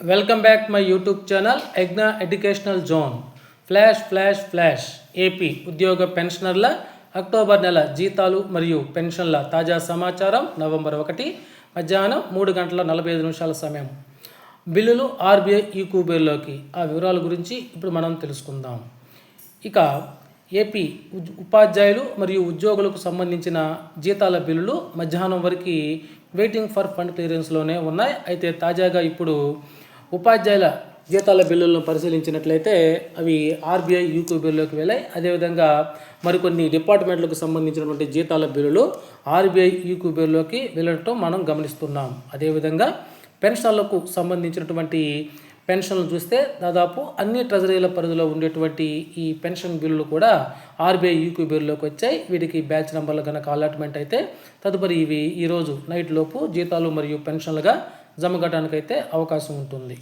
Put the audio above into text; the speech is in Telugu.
Welcome back my YouTube channel ఎగ్నా educational zone flash flash flash AP ఉద్యోగ పెన్షనర్ల అక్టోబర్ నెల జీతాలు మరియు పెన్షన్ల తాజా సమాచారం నవంబర్ ఒకటి మధ్యాహ్నం మూడు గంటల నలభై ఐదు నిమిషాల సమయం. బిల్లులు ఆర్బీఐ ఈ ఆ వివరాల గురించి ఇప్పుడు మనం తెలుసుకుందాం. ఇక ఏపీ ఉపాధ్యాయులు మరియు ఉద్యోగులకు సంబంధించిన జీతాల బిల్లులు మధ్యాహ్నం వరకు వెయిటింగ్ ఫర్ ఫండ్ క్లియరెన్స్లోనే ఉన్నాయి. అయితే తాజాగా ఇప్పుడు ఉపాధ్యాయుల జీతాల బిల్లులను పరిశీలించినట్లయితే అవి ఆర్బీఐ యూకో బిల్లులోకి వెళ్ళాయి. అదేవిధంగా మరికొన్ని డిపార్ట్మెంట్లకు సంబంధించినటువంటి జీతాల బిల్లులు ఆర్బీఐ యూకో బిల్లులోకి వెళ్ళటం మనం గమనిస్తున్నాం. అదేవిధంగా పెన్షన్లకు సంబంధించినటువంటి పెన్షన్లు చూస్తే దాదాపు అన్ని ట్రెజరీల పరిధిలో ఉండేటువంటి ఈ పెన్షన్ బిల్లులు కూడా ఆర్బీఐ యూక్యూ బిల్లులోకి వచ్చాయి. వీటికి బ్యాచ్ నెంబర్లు కనుక అలాట్మెంట్ అయితే తదుపరి ఇవి ఈరోజు నైట్ లోపు జీతాలు మరియు పెన్షన్లుగా జమ అవకాశం ఉంటుంది.